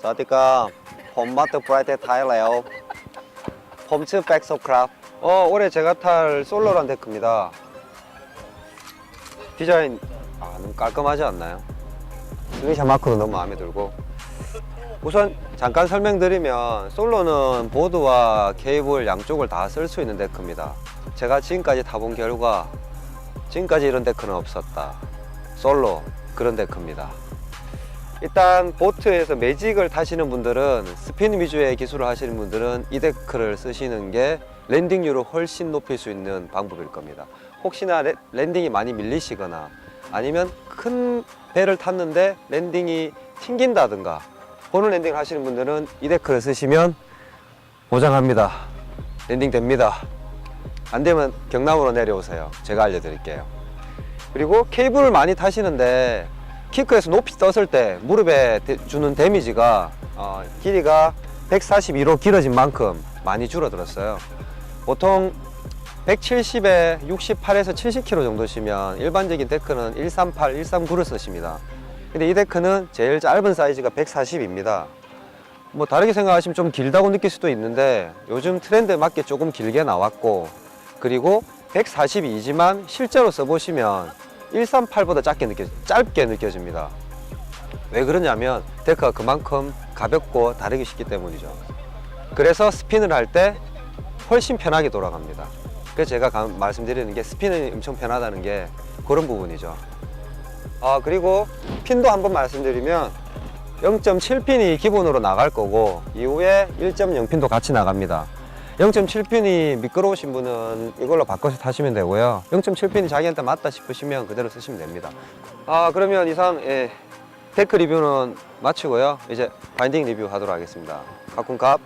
สวัสดีครับผมมาtừประเทศไทยแล้ว ผมชื่อ백석ครับ어 올해 제가 탈 솔로란 데크입니다. 디자인 아, 너무 깔끔하지 않나요? 스미샤 마크도 너무 마음에 들고 우선 잠깐 설명드리면 솔로는 보드와 케이블 양쪽을 다 쓸 수 있는 데크입니다. 제가 지금까지 타본 결과 지금까지 이런 데크는 없었다. 솔로 그런 데크입니다. 일단 보트에서 매직을 타시는 분들은 스핀 위주의 기술을 하시는 분들은 이 데크를 쓰시는 게 랜딩률을 훨씬 높일 수 있는 방법일 겁니다. 혹시나 레- 랜딩이 많이 밀리시거나 아니면 큰 배를 탔는데 랜딩이 튕긴다든가 그런 랜딩을 하시는 분들은 이 데크를 쓰시면 보장합니다. 랜딩 됩니다. 안 되면 경남으로 내려오세요. 제가 알려드릴게요. 그리고 케이블을 많이 타시는데 키크에서 높이 떴을 때 무릎에 대- 주는 데미지가 어, 길이가 142로 길어진 만큼 많이 줄어들었어요. 보통 170에 68에서 70km 정도 시면 일반적인 데크는 138, 139를 쓰십니다. 근데 이 데크는 제일 짧은 사이즈가 140입니다. 뭐 다르게 생각하시면 좀 길다고 느낄 수도 있는데 요즘 트렌드에 맞게 조금 길게 나왔고 그리고 142지만 실제로 써보시면 138보다 짧게 느껴 짧게 느껴집니다. 왜 그러냐면 데크가 그만큼 가볍고 다루기 쉽기 때문이죠. 그래서 스핀을 할 때 훨씬 편하게 돌아갑니다. 그래서 제가 가- 말씀드리는 게 스핀이 엄청 편하다는 게 그런 부분이죠. 아 그리고 핀도 한번 말씀드리면 0.7핀이 기본으로 나갈 거고 이후에 1.0핀도 같이 나갑니다. 0.7핀이 미끄러우신 분은 이걸로 바꿔서 타시면 되고요. 0.7핀이 자기한테 맞다 싶으시면 그대로 쓰시면 됩니다. 아 그러면 이상 예, 데크 리뷰는 마치고요. 이제 바인딩 리뷰 하도록 하겠습니다. 가끔갑